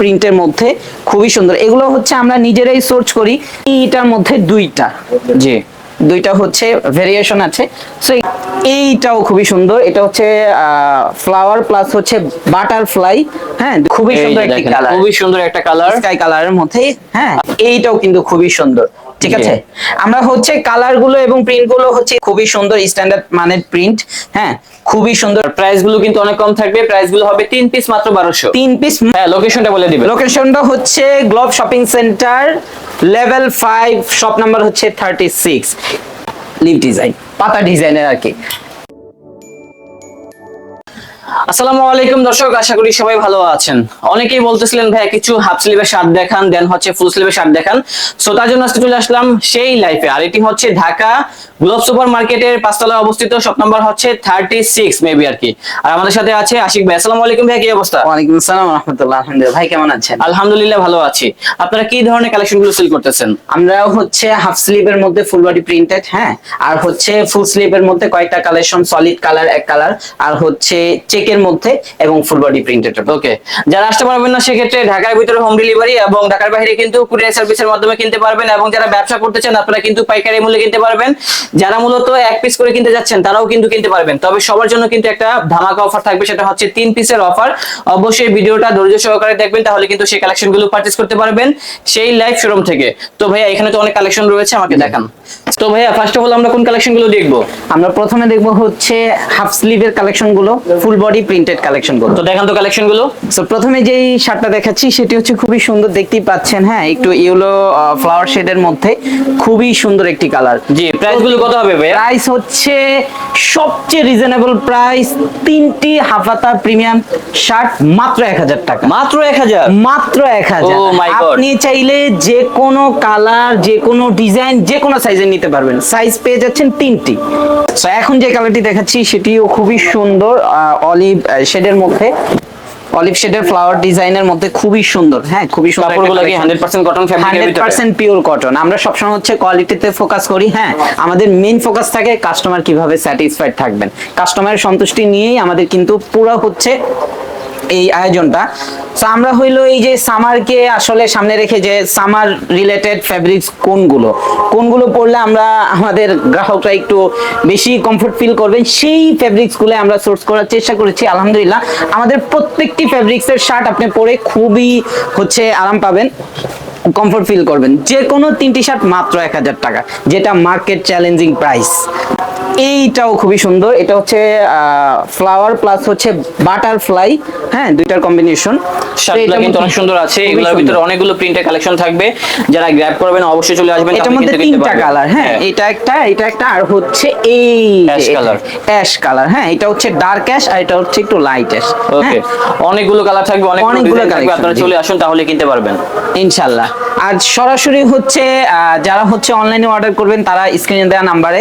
প্রিন্টের মধ্যে খুবই সুন্দর। এগুলো হচ্ছে আমরা নিজেরাই সোর্চ করি। এইটার মধ্যে দুইটা। জি দুইটা হচ্ছে ভেরিয়েশন আছে। সো এইটাও খুবই সুন্দর। এটা হচ্ছে ফ্লাওয়ার প্লাস হচ্ছে বাটারফ্লাই হ্যাঁ খুবই সুন্দর একটা কালার খুবই সুন্দর একটা কালার স্কাই কালারের মধ্যে। হ্যাঁ এইটাও কিন্তু খুবই সুন্দর। ঠিক আছে? আমরা হচ্ছে কালারগুলো এবং প্রিন্টগুলো হচ্ছে খুবই সুন্দর স্ট্যান্ডার্ড মানের প্রিন্ট হ্যাঁ? খুবই সুন্দর। প্রাইসগুলো কিন্তু অনেক কম থাকবে প্রাইসগুলো হবে তিন পিস মাত্র বারোশো। তিন পিস হ্যাঁ লোকেশনটা বলে দিবে। লোকেশনটা হচ্ছে Globe shopping centre level five shop number হচ্ছে থার্টি সিক্স লিভ ডিজাইন পাতা ডিজাইনের আর কি। আসসালামু আলাইকুম দর্শক আশা করি সবাই ভালো আছেন। অনেকেই বলতেছিলেন ভাই কিছু হাফ স্লিভের শার্ট দেখান দেন হচ্ছে ফুল স্লিভের শার্ট দেখান। সো তার জন্য আজকে চলে আসলাম সেই লাইফে আর এটি হচ্ছে ঢাকা গ্লোব সুপার মার্কেটের পাঁচতলায় অবস্থিত শপ নাম্বার হচ্ছে থার্টি সিক্স মেবি আর কি। আর আমাদের সাথে আছে আশিক ভাই। আসসালামু আলাইকুম ভাই কি অবস্থা? ওয়ালাইকুম আসসালাম রহমতুল্লাহ আলহামদুলিল্লাহ। ভাই কেমন আছেন? আলহামদুলিল্লাহ ভালো আছি। আপনারা কি ধরনের কালেকশনগুলো সেল করতেছেন? আমরা হচ্ছে হাফ স্লিভের মধ্যে ফুল বডি প্রিন্টেড হ্যাঁ? আর হচ্ছে ফুল স্লিভের মধ্যে কয়েকটা কালেকশন সলিড কালার এক কালার আর হচ্ছে চেকের মধ্যে এবং ফুল বডি প্রিন্টেড ওকে যারা আসতে পারবেন না, সেক্ষেত্রে ঢাকার ভিতরে হোম ডেলিভারি এবং ঢাকার বাইরে কিন্তু কুরিয়ার সার্ভিসের মাধ্যমে কিনতে পারবেন এবং যারা ব্যবসা করতে চান, আপনারা কিন্তু পাইকারি মূল্যে কিনতে পারবেন। যারা মূলত এক পিস করে কিনতে যাচ্ছেন, তারাও কিন্তু কিনতে পারবেন। তবে সবার জন্য কিন্তু একটা ধামাকা অফার থাকবে, সেটা হচ্ছে তিন পিসের অফার অবশ্যই ভিডিওটা ধৈর্য সহকারে দেখবেন, তাহলে কিন্তু সেই কালেকশনগুলো পারচেস করতে পারবেন সেই লাইভ শোরুম থেকে। তো ভাইয়া, এখানে তো অনেক কালেকশন রয়েছে, আমাকে দেখান। তো ভাইয়া ফার্স্ট অফ অল আমরা কোন কালেকশনগুলো দেখব? আমরা প্রথমে দেখব হচ্ছে হাফ স্লিভের কালেকশনগুলো ফুল বডি প্রিন্টেড কালেকশনগুলো। তো দেখান তো কালেকশনগুলো। সো প্রথমে যেই শার্টটা দেখাচ্ছি সেটি হচ্ছে খুবই সুন্দর দেখতেই পাচ্ছেন হ্যাঁ একটু ইয়েলো ফ্লাওয়ার শেডের মধ্যে। খুবই সুন্দর একটি কালার জি প্রাইসগুলো কত হবে ভাইয়া? প্রাইস হচ্ছে সবচেয়ে রিজনেবল প্রাইস তিনটি হাফাতা প্রিমিয়াম শার্ট মাত্র এক হাজার টাকা। মাত্র এক হাজার? মাত্র এক হাজার। Oh my God. আপনি চাইলে যে কোনো কালার যে কোনো ডিজাইন যে কোনো সাইজের নিতে পারবেন। সাইজ পেয়ে যাচ্ছেন তিনটি। So, এখন যে কালারটি দেখাচ্ছি সেটিও খুবই সুন্দর অলিভ শেডের মধ্যে অলিভ শেডের ফ্লাওয়ার ডিজাইনের মধ্যে খুবই সুন্দর হ্যাঁ খুবই সুন্দর কাপড়গুলো কি collection। হান্ড্রেড পার্সেন্ট কটন ফ্যাব্রিকের হান্ড্রেড ভিতরে পার্সেন্ট পিওর কটন আমরা সব সময় হচ্ছে কোয়ালিটিতে ফোকাস করি হ্যাঁ আমাদের মেইন ফোকাস থাকে কাস্টমার কীভাবে স্যাটিসফাইড থাকবেন। কাস্টমারের সন্তুষ্টি নিয়েই আমাদের কিন্তু পুরো হচ্ছে এই আয়োজনটা। তো আমরা হইল এই যে সামারকে আসলে সামনে রেখে যে সামার রিলেটেড ফ্যাব্রিক্স কোনগুলো? কোনগুলো পরলে আমরা আমাদের গ্রাহকরা একটু বেশি কমফোর্ট ফিল করবেন? সেই ফ্যাব্রিক্সগুলো আমরা সোর্স করার চেষ্টা করেছি, আলহামদুলিল্লাহ। আমাদের প্রত্যেকটি ফ্যাব্রিক্সের শার্ট আপনি পরে খুবই হচ্ছে আরাম পাবেন কমফোর্ট ফিল করবেন। যে কোনো তিনটি শার্ট মাত্র এক হাজার টাকা, যেটা মার্কেট চ্যালেঞ্জিং প্রাইস এইটাও খুবই সুন্দর। এটা হচ্ছে ফ্লাওয়ার প্লাস হচ্ছে বাটারফ্লাই হ্যাঁ দুইটার কম্বিনেশন শার্টগুলো কিন্তু অনেক সুন্দর আছে। এগুলোর ভিতরে অনেকগুলো প্রিন্টের কালেকশন থাকবে। যারা গ্র্যাব করবেন অবশ্যই চলে আসবেন এটার মধ্যে তিনটা কালার হ্যাঁ এটা একটা এটা একটা আর হচ্ছে এই Ash color। অ্যাশ কালার হ্যাঁ এটা হচ্ছে ডার্ক অ্যাশ আর এটা হচ্ছে একটু লাইট অ্যাশ ওকে অনেকগুলো কালার থাকবে অনেকগুলো অনেকগুলো থাকবে। আপনারা চলে আসুন তাহলে কিনতে পারবেন। ইনশাল্লাহ আর সরাসরি হচ্ছে আহ, যারা হচ্ছে অনলাইনে অর্ডার করবেন তারা স্ক্রিনে দেওয়া নাম্বারে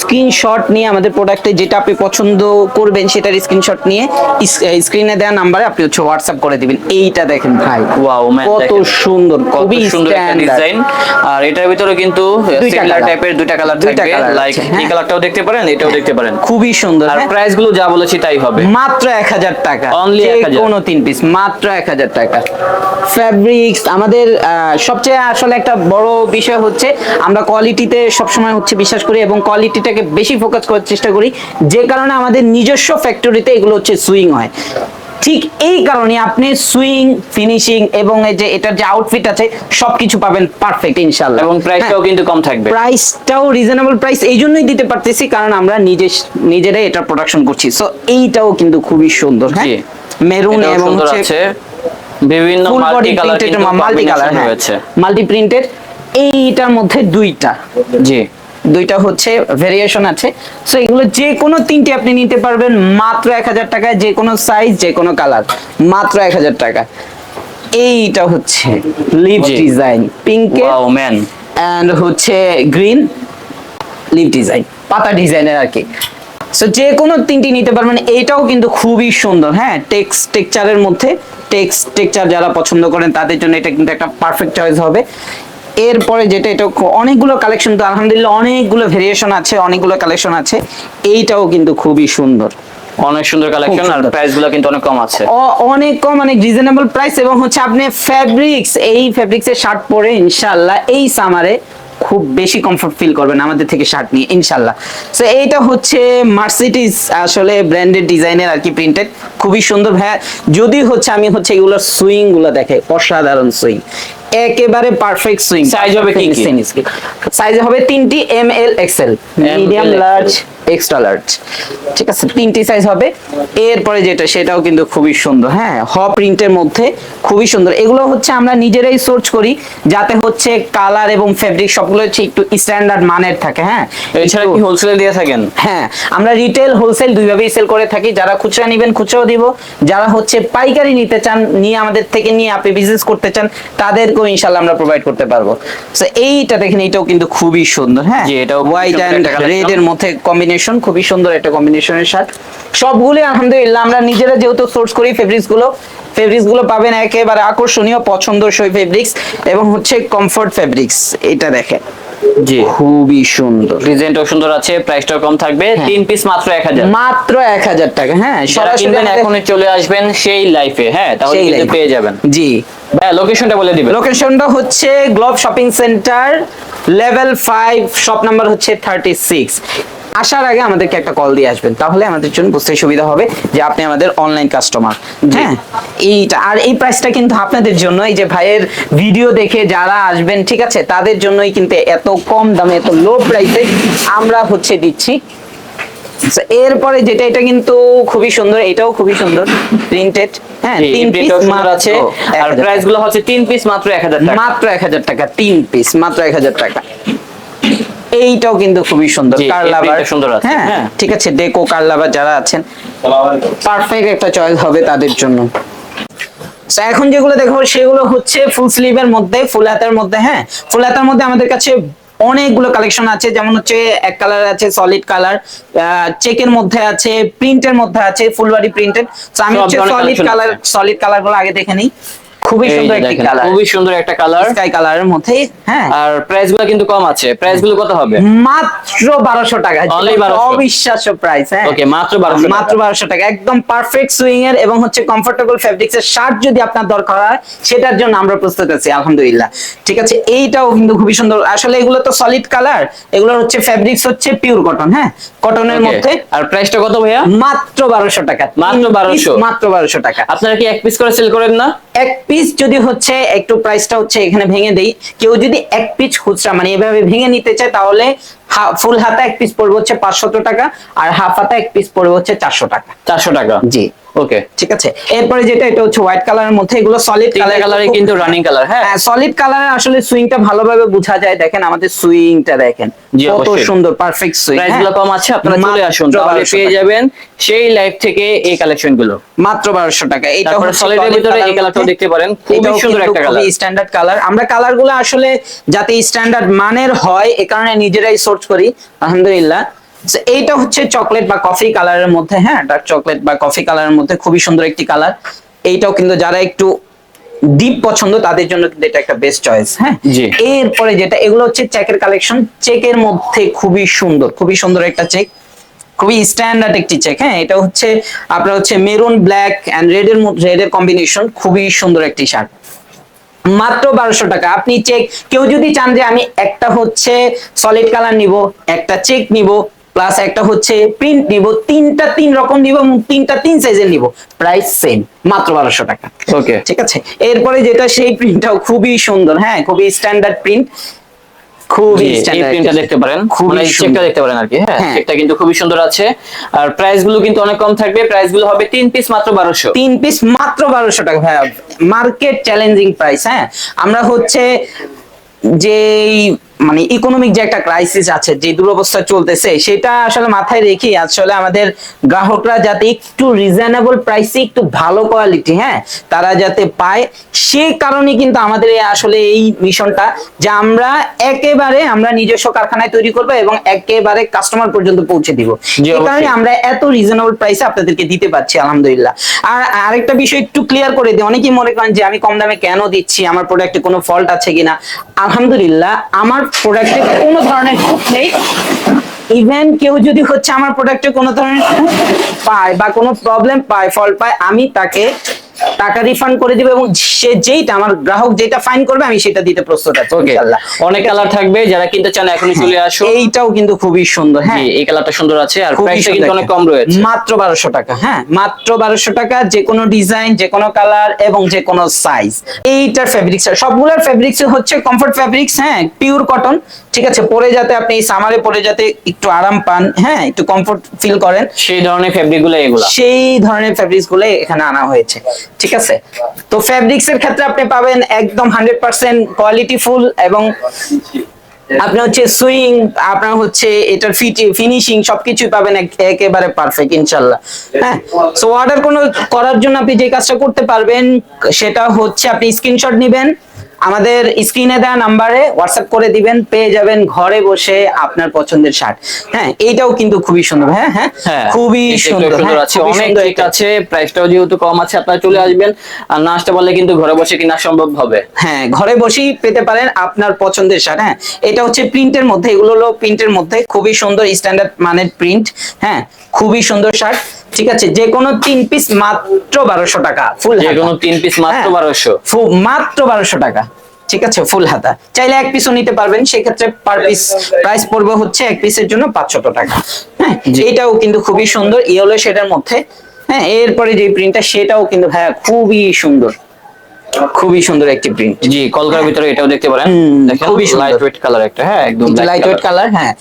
স্ক্রিনশট নিয়ে আমাদের প্রোডাক্টে যেটা আপনি পছন্দ করবেন সেটার স্ক্রিনশট নিয়ে স্ক্রিনে দেওয়া নাম্বারে আপনি হচ্ছে হোয়াটসঅ্যাপ করে দিবেন। এইটা দেখেন ভাই। ওয়াও কত সুন্দর খুবই সুন্দর একটা ডিজাইন আর এটার ভিতরে কিন্তু সিমিলার টাইপের দুইটা কালার থাকবে। লাইক এই হ্যাঁ। কালারটাও দেখতে পারেন এটাও দেখতে পারেন। খুবই সুন্দর আর হ্যাঁ? প্রাইসগুলো যা বলেছি তাই হবে। মাত্র এক হাজার টাকা। অনলি 1000 কোনো তিন পিস মাত্র এক হাজার টাকা। ফ্যাব্রিক্স আমাদের সবচেয়ে আসলে একটা বড় বিষয় হচ্ছে আমরা কোয়ালিটিতে সবসময় হচ্ছে বিশ্বাস করি এবং কোয়ালিটিটাকে বেশি ফোকাস করার চেষ্টা করি। যে কারণে আমাদের নিজস্ব ফ্যাক্টরিতে এগুলো হচ্ছে সুইং হয়। ঠিক এই কারণে আপনি সুইং ফিনিশিং এবং এই যে এটার যে আউটফিট আছে সবকিছু পাবেন পারফেক্ট ইনশাল্লাহ এবং প্রাইসটাও কিন্তু কম থাকবে। প্রাইসটাও রিজনেবল প্রাইস এই জন্যই দিতে পারতেছি কারণ আমরা নিজে নিজেরাই এটা প্রোডাকশন করছি। সো এইটাও কিন্তু খুবই সুন্দর হ্যাঁ? মেরুন এবং হচ্ছে বিভিন্ন মাল্টি কালার মাল্টি কালার রয়েছে। মাল্টি প্রিন্টেড এইটার মধ্যে দুইটা। জি। দুইটা হচ্ছে ভেরিয়েশন আছে। সো এগুলো যে কোনো তিনটি আপনি নিতে পারবেন মাত্র এক হাজার টাকায় যে কোনো সাইজ যে কোনো কালার মাত্র এক হাজার টাকা এইটা হচ্ছে লিভ। ডিজাইন পিঙ্কে ম্যান অ্যান্ড হচ্ছে গ্রিন লিভ ডিজাইন পাতা ডিজাইনের আর কি। সো যে কোনো তিনটি নিতে পারবেন এইটাও কিন্তু খুবই সুন্দর হ্যাঁ? টেক্স টেক্সচারের মধ্যে টেক্স টেক্সচার যারা পছন্দ করেন তাদের জন্য এটা কিন্তু একটা পারফেক্ট চয়েস হবে। এরপরে যেটা এটা অনেকগুলো কালেকশন তো আলহামদুলিল্লাহ অনেকগুলো ভেরিয়েশন আছে অনেকগুলো কালেকশন আছে। এইটাও কিন্তু খুবই সুন্দর। অনেক সুন্দর কালেকশন আর সুন্দর। প্রাইসগুলো কিন্তু অনেক কম আছে। অনেক কম অনেক রিজনেবল প্রাইস এবং হচ্ছে আপনি ফ্যাব্রিক্স এই শার্ট পরে ইনশাআল্লাহ এই সামারে খুব বেশি কমফর্ট ফিল করবেন আমাদের থেকে শার্ট নিয়ে ইনশাআল্লাহ। সো এইটা হচ্ছে মার্সিডিজ আসলে ব্র্যান্ডেড ডিজাইনের আর কি প্রিন্টেড খুবই সুন্দর ভাইয়া। যদি হচ্ছে আমি হচ্ছে এগুলোর সুইংগুলো দেখে অসাধারণ সুইং একেবারে পারফেক্ট সুইং সাইজ হবে কি কি? সাইজ হবে তিনটি M L XL medium large extra large ঠিক আছে? তিনটি সাইজ হবে। এরপরে যেটা সেটাও কিন্তু খুবই সুন্দর। হ্যাঁ হ প্রিন্টের মধ্যে খুবই সুন্দর। এগুলো হচ্ছে আমরা নিজেরাই সোর্স করি যাতে হচ্ছে কালার এবং ফেব্রিক সবগুলো হচ্ছে একটু স্ট্যান্ডার্ড মানের থাকে হ্যাঁ? এছাড়া কি হোলসেলে দিয়ে থাকেন? হ্যাঁ আমরা রিটেল হোলসেল দুইভাবেই সেল করে থাকি। যারা খুচরা নেবেন খুচরাও দিব। যারা হচ্ছে পাইকারি নিতে চান নিয়ে আমাদের থেকে নিয়ে আপনি বিজনেস করতে চান তাদেরকেও ইনশাল্লাহ আমরা প্রোভাইড করতে পারব। তো এইটা দেখেন এটাও কিন্তু খুবই সুন্দর হ্যাঁ? জি, খুব হোয়াইট অ্যান্ড রেড এর মধ্যে কম্বিনেশন খুবই সুন্দর একটা কম্বিনেশনের শার্ট। সবগুলি আলহামদুলিল্লাহ আমরা নিজেরা যেহেতু সোর্স করি ফেব্রিক্সগুলো ফেব্রিক্সগুলো পাবেন একেবারে আকর্ষণীয় পছন্দসই ফেব্রিক্স এবং হচ্ছে কমফোর্ট ফেব্রিক্স এটা দেখেন। জি। খুবই সুন্দর। ডিজাইনটাও সুন্দর আছে প্রাইসটাও কম থাকবে হ্যাঁ। তিন পিস মাত্র এক হাজার। মাত্র এক হাজার টাকা হ্যাঁ সরাসরি এখনই চলে আসবেন সেই লাইফে হ্যাঁ তাহলে কিন্তু পেয়ে যাবেন। জি। ভাই লোকেশনটা বলে দিবেন। লোকেশনটা হচ্ছে Globe shopping centre level five shop number হচ্ছে থার্টি সিক্স আসার আগে আমাদেরকে একটা কল দিয়ে আসবেন তাহলে আমাদের জন্য বুঝতে সুবিধা হবে যে আপনি আমাদের অনলাইন কাস্টমার হ্যাঁ? এইটা আর এই প্রাইসটা কিন্তু আপনাদের জন্য এই যে ভাইয়ের ভিডিও দেখে যারা আসবেন ঠিক আছে? তাদের জন্যই কিন্তু এত কম দামে এত লো প্রাইসে আমরা হচ্ছে দিচ্ছি। এরপরে যেটা এটা কিন্তু খুবই সুন্দর এটাও খুবই সুন্দর প্রিন্টেড হ্যাঁ? তিন পিস আছে। আর প্রাইসগুলো হচ্ছে তিন পিস মাত্র এক হাজার টাকা। মাত্র এক হাজার টাকা তিন পিস মাত্র এক হাজার টাকা। এইটাও কিন্তু খুবই সুন্দর। printটা সুন্দর আছে, হ্যাঁ হ্যাঁ। ঠিক আছে ডেকো কার্লাবার যারা আছেন। পারফেক্ট একটা চয়েস হবে তাদের জন্য। এখন যেগুলো দেখো সেগুলো হচ্ছে ফুল স্লিভের মধ্যে ফুল হাতের মধ্যে হ্যাঁ? ফুল হাতের মধ্যে আমাদের কাছে অনেকগুলো কালেকশন আছে যেমন হচ্ছে এক কালার আছে সলিড কালার চেকের মধ্যে আছে প্রিন্টের মধ্যে আছে ফুলবাড়ি প্রিন্টেড আমি হচ্ছে সলিড কালার সলিড কালারগুলো আগে দেখে নিই। খুবই সুন্দর একটি কালার খুবই সুন্দর একটা কালার স্কাই কালারের মধ্যে হ্যাঁ। আর প্রাইসগুলো কিন্তু কম আছে। প্রাইসগুলো কত হবে? মাত্র বারোশো টাকা। অবিশ্বাস্য প্রাইস হ্যাঁ। Okay, মাত্র 1200 মাত্র বারোশো টাকা। একদম পারফেক্ট সুইং এর এবং হচ্ছে কমফোর্টেবল এর শার্ট যদি আপনার দরকার হয় সেটার জন্য আমরা প্রস্তুত আছি আলহামদুলিল্লাহ। ঠিক আছে? এইটাও কিন্তু খুবই সুন্দর। আসলে এগুলো তো সলিড কালার এগুলো হচ্ছে ফেব্রিক্স হচ্ছে পিওর কটন হ্যাঁ? কটনের মধ্যে। আর প্রাইসটা কত ভাইয়া? মাত্র বারোশো টাকা। মাত্র 1200 মাত্র বারোশো টাকা। আপনারা কি এক পিস করে সেল করেন না? এক পিস যদি হচ্ছে একটু প্রাইসটা হচ্ছে এখানে ভেঙে দেই। কেউ যদি এক পিস খুচরা মানে এভাবে ভেঙে নিতে চায় তাহলে ফুল হাতা এক পিস পড়বে হচ্ছে পাঁচশত টাকা আর হাফ হাতা এক পিস পড়বে হচ্ছে চারশো টাকা। চারশো টাকা। জি। ওকে ঠিক আছে? এরপরে যেটা এটা হচ্ছে হোয়াইট কালারের মধ্যে এগুলো সলিড কালার কালারে কিন্তু রানিং কালার হ্যাঁ? হ্যাঁ সলিড কালারের আসলে সুইংটা ভালোভাবে বোঝা যায়। দেখেন আমাদের সুইংটা দেখেন। কত সুন্দর পারফেক্ট সুইং প্রাইসগুলো কম আছে আপনারা চলে আসুন তাহলে পেয়ে যাবেন সেই লাইফ থেকে এই কালেকশনগুলো। মাত্র বারোশো টাকা। এটা হচ্ছে solid এর ভিতরে এই মধ্যে। দেখতে পারেন খুবই সুন্দর একটা কালার স্ট্যান্ডার্ড কালার আমরা কালারগুলো আসলে যাতে স্ট্যান্ডার্ড মানের হয় এ কারণে নিজেরাই সোর্স করি। আলহামদুলিল্লাহ। এইটা হচ্ছে চকলেট বা কফি কালারের মধ্যে হ্যাঁ? ডার্ক চকলেট বা কফি কালারের মধ্যে খুবই সুন্দর একটি কালার এইটাও কিন্তু যারা একটু ডিপ পছন্দ তাদের জন্য কিন্তু এটা একটা বেস্ট চয়েস হ্যাঁ। এরপরে যেটা এগুলো হচ্ছে চেকের কালেকশন চেকের মধ্যে খুবই সুন্দর খুবই সুন্দর একটা চেক খুবই স্ট্যান্ডার্ড একটি চেক হ্যাঁ? এটা হচ্ছে আপনার হচ্ছে মেরুন ব্ল্যাক এন্ড রেড এর রেড এর কম্বিনেশন খুবই সুন্দর একটি শার্ট মাত্র বারোশো টাকা। আপনি চেক কেউ যদি চান যে আমি একটা হচ্ছে সলিড কালার নিব একটা চেক নিব প্লাস একটা হচ্ছে প্রিন্ট নিব তিনটা তিন রকম নিব এবং তিনটা তিন সাইজের নিব। প্রাইস সেম মাত্র বারোশো টাকা। ওকে ঠিক আছে? এরপরে যেটা সেই প্রিন্টটাও খুবই সুন্দর হ্যাঁ? খুবই স্ট্যান্ডার্ড প্রিন্ট খুবই প্রিন্টটা দেখতে পারেন। মানে। চেকটা দেখতে পারেন আর কি হ্যাঁ? হ্যাঁ। চেকটা কিন্তু খুবই সুন্দর আছে। আর প্রাইসগুলো কিন্তু অনেক কম থাকবে। প্রাইসগুলো হবে তিন পিস মাত্র বারোশো। তিন পিস মাত্র বারোশো টাকা ভাইয়া। মার্কেট চ্যালেঞ্জিং প্রাইস হ্যাঁ? আমরা হচ্ছে যে মানে ইকোনমিক যে একটা ক্রাইসিস আছে যে দুরবস্থা চলতেছে সেটা আসলে মাথায় রেখে আসলে আমাদের গ্রাহকরা যাতে একটু রিজনেবল প্রাইসে একটু ভালো কোয়ালিটি হ্যাঁ তারা যাতে পায় সেই কারণে কিন্তু আমাদের আসলে এই মিশনটা যে আমরা একেবারে আমরা নিজস্ব কারখানায় তৈরি করব এবং একেবারে কাস্টমার পর্যন্ত পৌঁছে দিব। এই কারণে আমরা এত রিজনেবল প্রাইসে আপনাদেরকে দিতে পারছি আলহামদুলিল্লাহ। আর আরেকটা বিষয় একটু ক্লিয়ার করে দিই অনেকেই মনে করেন যে আমি কম দামে কেন দিচ্ছি আমার প্রোডাক্টে কোনো ফল্ট আছে কিনা? আলহামদুলিল্লাহ আমার প্রোডাক্টে কোনো ধরনের খুঁত নেই। ইভেন কেউ যদি হচ্ছে আমার প্রোডাক্টে কোনো ধরনের পায় বা কোনো প্রবলেম পায়, ফল পায়, আমি তাকে টাকা রিফান্ড করে দিব এবং সে যেইটা আমার গ্রাহক যেটা ফাইন করবে আমি সেটা দিতে প্রস্তুত আছি ইনশাআল্লাহ। অনেক কালার থাকবে যারা কিনতে চান এখনই চলে আসো এইটাও কিন্তু খুবই সুন্দর হ্যাঁ। এই কালারটা সুন্দর আছে আর প্রাইসটা কিন্তু অনেক কম রয়েছে। মাত্র বারোশো টাকা হ্যাঁ মাত্র বারোশো টাকা যে কোনো ডিজাইন যে কোনো কালার এবং যে কোনো সাইজ এইটার ফেব্রিক্স সবগুলোর ফেব্রিক্স হচ্ছে কমফোর্ট ফেব্রিক্স হ্যাঁ পিওর কটন ঠিক আছে পরে যাতে আপনি সামারে পরে যাতে একটু আরাম পান হ্যাঁ একটু কমফোর্ট ফিল করেন সেই ধরনের ফেব্রিকগুলো এগুলা। সেই ধরনের ফেব্রিক্সগুলো এখানে আনা হয়েছে ঠিক আছে? তো ফেব্রিক্স এর ক্ষেত্রে আপনি পাবেন একদম হান্ড্রেড পার্সেন্ট কোয়ালিটি ফুল এবং আপনার হচ্ছে সুইং আপনার হচ্ছে এটার ফিনিশিং সবকিছুই পাবেন একেবারে পারফেক্ট ইনশাল্লাহ হ্যাঁ? সো অর্ডার কোনো করার জন্য আপনি যে কাজটা করতে পারবেন সেটা হচ্ছে আপনি স্ক্রিনশট নেবেন আমাদের স্ক্রিনে দেওয়া নাম্বারে হোয়াটসঅ্যাপ করে দিবেন পেয়ে যাবেন ঘরে বসে আপনার পছন্দের শার্ট। হ্যাঁ এইটাও কিন্তু খুবই সুন্দর হ্যাঁ হ্যাঁ হ্যাঁ খুবই সুন্দর হ্যাঁ, আছে অনেক ঠিক আছে প্রাইসটাও যেহেতু কম আছে আপনারা চলে আসবেন আর না আসতে পারলে কিন্তু ঘরে বসে কিনা সম্ভব হবে। হ্যাঁ ঘরে বসেই পেতে পারেন আপনার পছন্দের শার্ট হ্যাঁ এটা হচ্ছে প্রিন্টের মধ্যে এগুলো হলো প্রিন্টের মধ্যে খুবই সুন্দর স্ট্যান্ডার্ড মানের প্রিন্ট হ্যাঁ খুবই সুন্দর শার্ট। ঠিক আছে যে কোনো তিন পিস মাত্র বারোশো টাকা ফুল যে কোনো তিন পিস মাত্র হ্যাঁ। বারোশো। মাত্র বারোশো টাকা ঠিক আছে ফুল হাতা। চাইলে এক পিসও নিতে পারবেন সেক্ষেত্রে পার পিস প্রাইস পড়বে হচ্ছে এক পিসের জন্য পাঁচশত টাকা। হ্যাঁ। এটাও কিন্তু খুবই সুন্দর ইয়েলো শেডের মধ্যে। হ্যাঁ এরপরে যে প্রিন্টটা সেটাও কিন্তু ভাইয়া খুবই সুন্দর। খুবই সুন্দর একটি প্রিন্ট জি কলকার ভিতরে এটাও দেখতে পারেন। দেখেন খুবই। লাইট ওয়েট কালার একটা হ্যাঁ একদম লাইট ওয়েট কালার হ্যাঁ।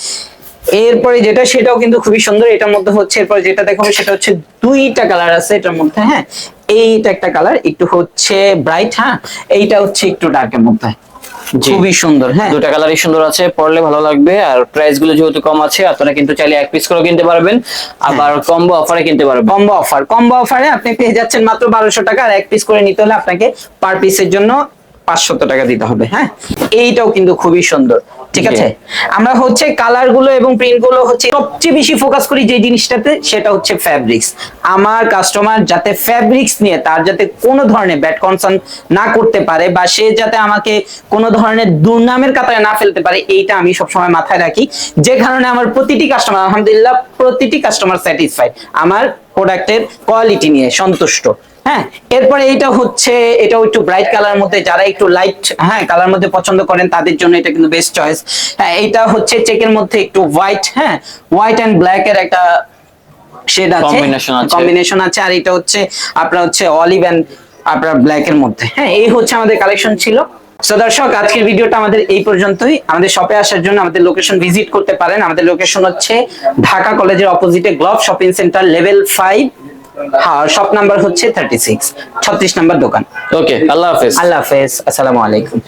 এরপরে যেটা সেটাও কিন্তু খুবই সুন্দর। এটার মধ্যে হচ্ছে এরপর যেটা দেখাবো সেটা হচ্ছে দুইটা কালার আছে এটার মধ্যে হ্যাঁ? এইটা একটা কালার একটু হচ্ছে ব্রাইট হ্যাঁ? এইটা হচ্ছে একটু ডার্কের মধ্যে। খুবই সুন্দর হ্যাঁ? দুটা কালারই সুন্দর আছে পরলে ভালো লাগবে। আর প্রাইসগুলো যেহেতু কম আছে আপনারা কিন্তু চাইলে এক পিস করে কিনতে পারবেন। আবার কম্বো অফারে কিনতে পারবেন। কম্বো অফার কম্বো অফারে আপনি পেয়ে যাচ্ছেন মাত্র বারোশো টাকা আর এক পিস করে নিতে হলে আপনাকে পার পিসের জন্য পাঁচশত টাকা দিতে হবে হ্যাঁ? এইটাও কিন্তু খুবই সুন্দর ঠিক আছে? আমরা হচ্ছে কালারগুলো এবং প্রিন্টগুলো হচ্ছে সবচেয়ে বেশি ফোকাস করি যে জিনিসটাতে সেটা হচ্ছে ফ্যাব্রিক্স আমার কাস্টমার যাতে ফ্যাব্রিক্স নিয়ে তার যাতে কোনো ধরনের ব্যাড কনসার্ন না করতে পারে বা সে যাতে আমাকে কোনো ধরনের দুর্নামের কাতারে না ফেলতে পারে এইটা আমি সবসময় মাথায় রাখি। যে কারণে আমার প্রতিটি কাস্টমার আলহামদুলিল্লাহ প্রতিটি কাস্টমার স্যাটিসফাইড আমার প্রোডাক্টের কোয়ালিটি নিয়ে সন্তুষ্ট। হ্যাঁ এরপরে এইটা হচ্ছে এটাও একটু ব্রাইট কালার মধ্যে যারা একটু লাইট হ্যাঁ কালার মধ্যে পছন্দ করেন তাদের জন্য এটা কিন্তু বেস্ট চয়েস হ্যাঁ এটা হচ্ছে চেকের মধ্যে একটু হোয়াইট হ্যাঁ হোয়াইট এন্ড ব্ল্যাক এর একটা শেড আছে। কম্বিনেশন আছে। আর এটা হচ্ছে আপনার হচ্ছে অলিভ এন্ড আপনার ব্ল্যাক এর মধ্যে। হ্যাঁ এই হচ্ছে আমাদের কালেকশন ছিল। সো দর্শক আজকের ভিডিওটা আমাদের এই পর্যন্তই। আমাদের শপে আসার জন্য আমাদের লোকেশন ভিজিট করতে পারেন। আমাদের লোকেশন হচ্ছে ঢাকা কলেজের অপোজিটে Globe shopping centre level five হ্যাঁ শপ নাম্বার হচ্ছে থার্টি সিক্স ছত্রিশ নাম্বার দোকান। ওকে আল্লাহ হাফেজ। আল্লাহ হাফেজ আসসালামু আলাইকুম।